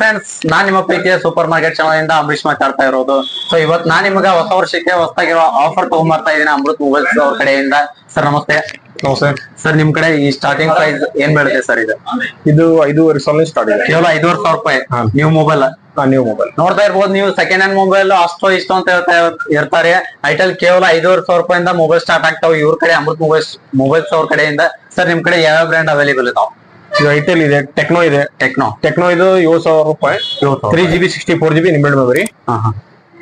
Friends ನಾನ್ ನಿಮ್ಮ ಪ್ರೀತಿಯ super market channel Ambareesh ಮಾತಾಡ್ತಾ ಇರೋದು. ಸೊ ಇವತ್ ನಾನ್ ನಿಮ್ಗೆ ಹೊಸ ವರ್ಷಕ್ಕೆ ಹೊಸದಾಗಿರೋ ಆಫರ್ ತಗೊಂಡ್ಬರ್ತಾ ಇದೀನಿ ಅಮೃತ್ ಮೊಬೈಲ್ಸ್ ಅವ್ರ ಕಡೆಯಿಂದ. ಸರ್ ನಮಸ್ತೆ. ಸರ್ ನಿಮ್ ಕಡೆ ಈ ಸ್ಟಾರ್ಟಿಂಗ್ ಪ್ರೈಸ್ ಏನ್ ಬೀಳುತ್ತೆ ಸರ್ ಇದು? ಇದು ಐದೂವರೆ ಸಾವಿರ ಸ್ಟಾರ್ಟ್ ಇದೆ. ಕೇವಲ ಐದೂವರೆ ಸಾವಿರ ರೂಪಾಯಿ. ನ್ಯೂ ಮೊಬೈಲ್ ನ್ಯೂ ಮೊಬೈಲ್ ನೋಡ್ತಾ ಇರ್ಬೋದು ನೀವು ಸೆಕೆಂಡ್ ಹ್ಯಾಂಡ್ ಮೊಬೈಲ್ ಅಷ್ಟೋ ಇಷ್ಟೋ ಅಂತ ಹೇಳ್ತಾ ಇರ್ತಾರೆ. ಐಟಲ್ ಕೇವಲ ಐದೂವರೆ ಸಾವಿರ ರೂಪಾಯಿಂದ ಮೊಬೈಲ್ ಸ್ಟಾರ್ಟ್ ಆಗ್ತಾವ. ಇವ್ರ ಕಡೆ ಅಮೃತ್ ಮೊಬೈಲ್ ಮೊಬೈಲ್ಸ್ ಅವ್ರ ಕಡೆಯಿಂದ. ಸರ್ ನಿಮ್ ಕಡೆ ಯಾವ ಬ್ರ್ಯಾಂಡ್ ಅವೈಲೇಬಲ್ ಇದಾವ? ಇದು ಐಟೆಲ್ ಇದೆ ಟೆಕ್ನೋ ಇದೆ. ಟೆಕ್ನೋ ಟೆಕ್ನೋ ಇದು ಏಳು ಸಾವಿರ ರೂಪಾಯಿ. Three G B sixty four G B ನಿಮ್ಮೆಡ್ memory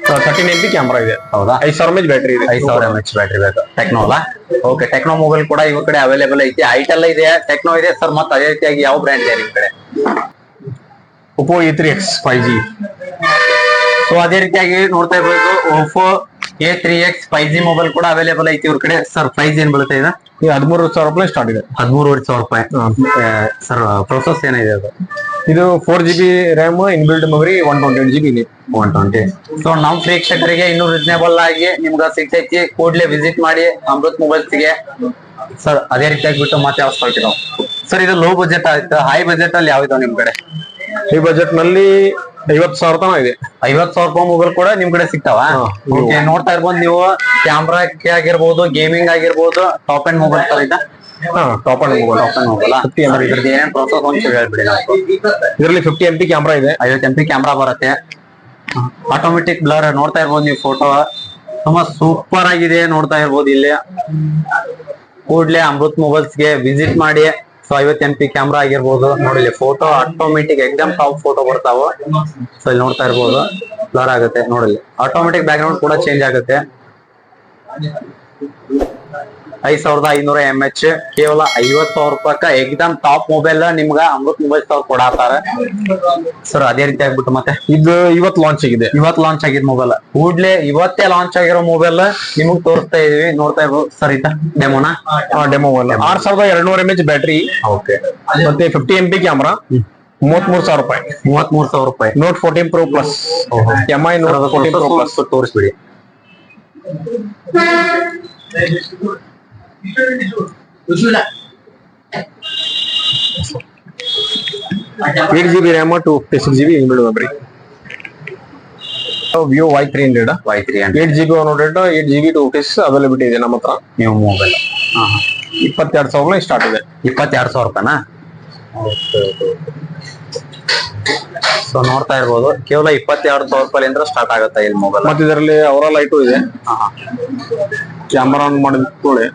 thirteen M B camera ಇದೆ. ಹೌದಾ? ಐದು ಸಾವಿರ ಎಂ ಬ್ಯಾಟ್ರಿ ಇದೆ. ಐದು ಸಾವಿರ ಎಂ ಎಚ್ ಬ್ಯಾಟ್ರಿ ಬೇಕು. ಟೆಕ್ನೋ ಅಲ್ಲ? ಓಕೆ ಟೆಕ್ನೋ ಮೊಬೈಲ್ ಕೂಡ ಇವ್ರ ಕಡೆ ಅವೈಲೇಬಲ್ ಐತಿ. ಐಟೆಲ್ ಇದೆ ಟೆಕ್ನೋ ಇದೆ. ಸರ್ ಮತ್ತೆ ಅದೇ ರೀತಿಯಾಗಿ ಯಾವ ಬ್ರ್ಯಾಂಡ್ ಇದೆ ನಿಮ್ ಕಡೆ? Oppo E three X five G so ಅದೇ ರೀತಿಯಾಗಿ ನೋಡ್ತಾ ಇರ್ಬೋದು. Oppo A three X five G mobile ಕೂಡ ಅವೈಲೇಬಲ್ ಐತಿ ಇವ್ರ ಕಡೆ. ಸರ್ ಪ್ರೈಸ್ ಏನ್ ಬೀಳುತ್ತೆ ಇದು? ಇದು ಹದಿಮೂರು ಸಾವಿರ ರೂಪಾಯಿ ಸ್ಟಾರ್ಟ್ ಇದೆ. ಹದಿಮೂರುವರೆ ಸಾವಿರ ರೂಪಾಯಿ. ಸರ್ ಪ್ರೊಸೆಸ್ ಏನಿದೆ ಅದು? ಇದು four G B RAM inbuilt memory one twenty eight G B one twenty so ನಮ್ ಪ್ರೇಕ್ಷಕರಿಗೆ ಇನ್ನೂ ರೀಸನೇಬಲ್ ಆಗಿ ನಿಮ್ಗೆ ಸಿಗ್ತೈತಿ. ಕೂಡಲೇ ವಿಸಿಟ್ ಮಾಡಿ ಅಮೃತ್ ಮೊಬೈಲ್ಸ್ಗೆ ಸರ್ ಅದೇ ರೀತಿಯಾಗಿ ಬಿಟ್ಟು ಮತ್ತೆ ಯಾವ ಸ್ಟಾರ್ಟ್ ಸರ್ ಇದು ಲೋ ಬಜೆಟ್ ಆಯ್ತು? ಹೈ ಬಜೆಟ್ ಅಲ್ಲಿ ಯಾವ್ದು ನಿಮ್ ಕಡೆ? ಈ ಬಜೆಟ್ನಲ್ಲಿ ಐವತ್ತು ಸಾವಿರ ತನ ಇದೆ. ಐವತ್ ಸಾವಿರ ರೂಪಾಯಿ ಮೊಬೈಲ್ ಕೂಡ ನಿಮ್ ಕಡೆ ಸಿಗ್ತಾವ? ಓಕೆ ನೋಡ್ತಾ ಇರ್ಬೋದು ನೀವು ಕ್ಯಾಮ್ರಾ ಆಗಿರ್ಬೋದು ಗೇಮಿಂಗ್ ಆಗಿರ್ಬೋದು ಟಾಪ್ ಅಂಡ್ ಮೊಬೈಲ್ ತರ ಇದೆ top end mobile top end mobile ಇದ್ರದ್ದು ಏನೇನ್ ಪ್ರೊಸೆಸ್ ಅಂತ ಹೇಳ್ಬಿಡಿ ನಾವು ಇದರಲ್ಲಿ ಫಿಫ್ಟಿ ಎಂ ಪಿ ಕ್ಯಾಮ್ರಾ ಇದೆ. ಐವತ್ತು ಎಂ ಪಿ ಕ್ಯಾಮ್ರಾ ಬರುತ್ತೆ. ಆಟೋಮೆಟಿಕ್ ಬ್ಲರ್ ನೋಡ್ತಾ ಇರ್ಬೋದು ನೀವು ಫೋಟೋ ತುಂಬಾ ಸೂಪರ್ ಆಗಿದೆ ನೋಡ್ತಾ ಇರ್ಬೋದು ಇಲ್ಲಿ. ಕೂಡ್ಲೆ ಅಮೃತ್ ಮೊಬೈಲ್ಸ್ಗೆ ವಿಸಿಟ್ ಮಾಡಿ. ಸೊ ಐವತ್ ಎಂ ಪಿ ಕ್ಯಾಮ್ರಾ ಆಗಿರ್ಬೋದು. ನೋಡಿ photo automatic exam top photo ಬರ್ತಾವ. ಸೊ ಇಲ್ಲಿ ನೋಡ್ತಾ ಇರ್ಬೋದು. ಬ್ಲರ್ ಆಗುತ್ತೆ ನೋಡಿ ಆಟೋಮೆಟಿಕ್ ಬ್ಯಾಕ್ ಗ್ರೌಂಡ್ ಕೂಡ ಚೇಂಜ್ ಆಗುತ್ತೆ. ಐದ್ ಸಾವಿರದ ಐನೂರ ಎಂ ಎಚ್ ಕೇವಲ ಐವತ್ ಸಾವಿರ ರೂಪಾಯಿ ಎಕ್ದಮ್ ಟಾಪ್ ಮೊಬೈಲ್ ನಿಮ್ಗ ಅಮೃತ್ ಮೊಬೈಲ್ ಅವ್ರು ಕೊಡತ್ತಾರ ಸರ್ ಅದೇ ರೀತಿ ಆಗ್ಬಿಟ್ಟು ಮತ್ತೆ? ಇದು ಇವತ್ ಲಾಂಚ್ ಆಗಿದೆ. ಇವತ್ ಲಾಂಚ್ ಆಗಿದ್ ಮೊಬೈಲ್. ಕೂಡ್ಲೆ ಇವತ್ತೇ ಲಾಂಚ್ ಆಗಿರೋ ಮೊಬೈಲ್ ನಿಮಗ್ ತೋರಿಸ್ತಾ ಇದೀವಿ. ನೋಡ್ತಾ ಇರ್ಬೋದು. ಸರ್ ಇತ್ತ ಡೆಮೋನಾ ಡೆಮೋ ಮೊಬೈಲ್ ಆರ್ ಸಾವಿರದ ಎರಡ್ನೂರ ಎಂ ಎಚ್ ಬ್ಯಾಟ್ರಿ ಓಕೆ ಮತ್ತೆ ಫಿಫ್ಟಿ ಎಂ ಪಿ ಕ್ಯಾಮ್ರಾ ಮೂವತ್ಮೂರ್ ಸಾವಿರ ರೂಪಾಯಿ. ಮೂವತ್ ಮೂರ್ ಸಾವಿರ ರೂಪಾಯಿ. Note fourteen pro plus M I note fourteen pro plus ತೋರಿಸ್ಬಿಡಿ. Eight G B RAM two fifty six G B inbuilt memory Vivo Y three hundred Y three hundred eight G B one hundred eight G B two fifty availability ಇದೆ ನಮ್ಮ ಹತ್ರ. ನೀವು mobile ಇಪ್ಪತ್ತೆರಡು ಸಾವಿರ start ಇದೆ. ಇಪ್ಪತ್ತೆರಡು ಸಾವಿರ ರೂಪಾಯಿನಾ so ನೋಡ್ತಾ ಇರ್ಬೋದು. ಕೇವಲ ಇಪ್ಪತ್ತೆರಡು ಸಾವಿರ ರೂಪಾಯಿಂದ ಸ್ಟಾರ್ಟ್ ಆಗುತ್ತೆ ಇಲ್ಲಿ ಮೊಬೈಲ್ ಮತ್ತೆ ಇದರಲ್ಲಿ ಅವರ ಲೈಟು ಇದೆ. ಕ್ಯಾಮರಾ ಆನ್ ಮಾಡಿದ ಕೂಡಲೇ.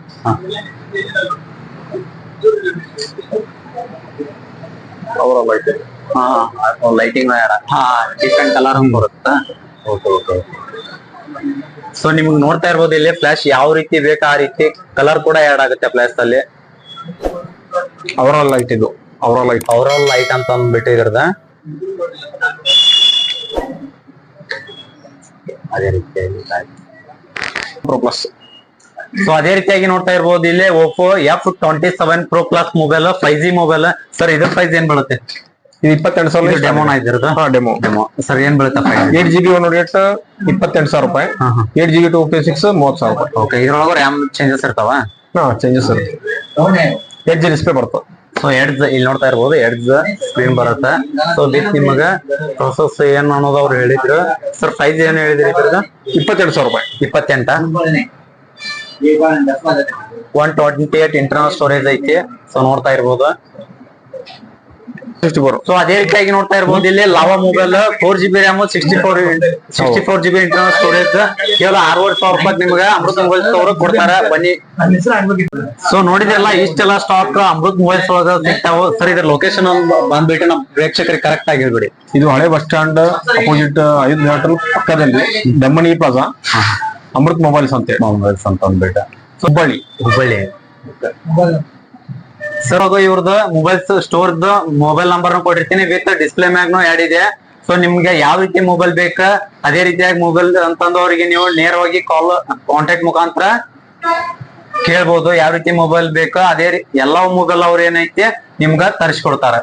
ಅವರ ಲೈಟ್ ಹಾ ಲೈಟಿಂಗ್ ಹಾ ಡಿಫ್ರೆಂಟ್ ಕಲರ್ ಬರುತ್ತಾ? ಓಕೆ ಓಕೆ ಸೊ ನಿಮ್ಗೆ ನೋಡ್ತಾ ಇರ್ಬೋದು ಇಲ್ಲಿ ಫ್ಲಾಶ್ ಯಾವ ರೀತಿ ಬೇಕಾ ಆ ರೀತಿ ಕಲರ್ ಕೂಡ ಆ್ಯಡ್ ಆಗುತ್ತೆ ಫ್ಲಾಶ್ ಅಲ್ಲಿ. ಅವರ ಲೈಟ್ ಇದು. ಅವರ ಲೈಟ್ ಅವರಲ್ ಲೈಟ್ ಅಂತ ಅಂದ್ಬಿಟ್ಟು ಇದ್ರದ ಅದೇ ರೀತಿಯಾಗಿ ಪ್ರೋ ಪ್ಲಸ್ ಸೊ ಅದೇ ರೀತಿಯಾಗಿ ನೋಡ್ತಾ ಇರ್ಬೋದು ಇಲ್ಲಿ Oppo F twenty seven pro plus mobile five G mobile sir ಇದ್ರ ಪ್ರೈಸ್ ಏನ್ ಬೀಳುತ್ತೆ? ಇದು ಇಪ್ಪತ್ತೆರಡು ಸಾವಿರ ಡೆಮೋನ ಇದ್ರದ್ದು? ಹಾ ಡೆಮೋ ಡೆಮೋ ಸರ್ ಏನ್ ಬೀಳುತ್ತೆ price eight G B one rate ಇಪ್ಪತ್ತೆಂಟು ಸಾವಿರ ರೂಪಾಯಿ. Eight G B two fifty six ಮೂವತ್ತು ಸಾವಿರ ರೂಪಾಯಿ. ಓಕೆ ಇದ್ರೊಳಗೆ ರ್ಯಾಮ್ ಚೇಂಜಸ್ ಇರ್ತಾವ? ಹಾ ಚೇಂಜಸ್ ಇರುತ್ತೆ. ಏಟ್ ಜಿ ಡಿಸ್ಪ್ಲೇ ಬರ್ತದೆ ಸೊ ಎಡ್ಜ್ ಇಲ್ಲಿ ನೋಡ್ತಾ ಇರ್ಬೋದು ಎಡ್ಜ್ ಸ್ಕ್ರೀನ್ ಬರುತ್ತೆ. ಸೊ ವಿತ್ ನಿಮಗ ಪ್ರೊಸೆಸ್ ಏನ್ ಅನ್ನೋದು ಅವ್ರು ಹೇಳಿದ್ರು. ಸರ್ ಪ್ರೈಸ್ ಏನ್ ಹೇಳಿದ್ರಿ ಇದ್ರದ್ದು? ಇಪ್ಪತ್ತೆರಡು ಸಾವಿರ ರೂಪಾಯಿ. ಇಪ್ಪತ್ತೆಂಟ? One twenty eight internal storage ಐತಿ. ಸೊ ನೋಡ್ತಾ ಇರ್ಬೋದು. ಸಿಕ್ಸ್ಟಿ ಫೋರ್ ಸೊ ಅದೇ ರೀತಿಯಾಗಿ ನೋಡ್ತಾ ಇರ್ಬೋದು ಇಲ್ಲಿ Lava mobile four G B RAM sixty four sixty four G B internal storage ಕೇವಲ ಆರ್ವರ್ ಸಾವಿರ ರೂಪಾಯಿ ನಿಮ್ಗೆ ಅಮೃತ ಮೊಬೈಲ್ ಅವರು ಕೊಡ್ತಾರ. ಬನ್ನಿ. ಸೊ ನೋಡಿದ್ರಲ್ಲ ಇಷ್ಟೆಲ್ಲ ಸ್ಟಾಕ್ ಅಮೃತ್ ಮೊಬೈಲ್ಸ್ ಒಳಗ ಸಿಗ್ತಾವ? ಸರ್ ಇದ್ರ ಲೊಕೇಶನ್ ಬಂದ್ಬಿಟ್ಟು ನಮ್ ಪ್ರೇಕ್ಷಕರಿಗೆ ಕರೆಕ್ಟ್ ಆಗಿ ಹೇಳ್ಬಿಡಿ. ಇದು ಹಳೆ ಬಸ್ ಸ್ಟಾಂಡ್ ಅಪೋಸಿಟ್ ಐದು ಕಿಲೋಮೀಟರ್ ಪಕ್ಕದಲ್ಲಿ ದಮ್ಮಣಿ ಪ್ಲಾಜಾ ಅಮೃತ್ ಮೊಬೈಲ್ಸ್ ಅಂತ. ಮೊಬೈಲ್ಸ್ ಅಂತ ಅಂದ್ಬಿಟ್ಟು ಹುಬ್ಬಳ್ಳಿ ಹುಬ್ಬಳ್ಳಿ ಸರ್ ಅದು ಇವ್ರದ್ದು ಮೊಬೈಲ್ ಸ್ಟೋರ್ ಮೊಬೈಲ್ ನಂಬರ್ ಕೊಟ್ಟಿರ್ತೀನಿ. ವಿತ್ ಡಿಸ್ಪ್ಲೇ ಮ್ಯಾಗ್ನು ಆಡ್ ಇದೆ. ಸೊ ನಿಮ್ಗೆ ಯಾವ ರೀತಿ ಮೊಬೈಲ್ ಬೇಕ, ಅದೇ ರೀತಿಯಾಗಿ ಮೊಬೈಲ್ ಅಂತಂದವರಿಗೆ ನೀವು ನೇರವಾಗಿ ಕಾಲ್ ಕಾಂಟ್ಯಾಕ್ಟ್ ಮುಖಾಂತರ ಕೇಳ್ಬೋದು. ಯಾವ ರೀತಿ ಮೊಬೈಲ್ ಬೇಕೋ, ಅದೇ ಎಲ್ಲಾ ಮೊಬೈಲ್ ಅವ್ರ ಏನೈತಿ, ನಿಮ್ಗ ತರಿಸ್ಕೊಡ್ತಾರ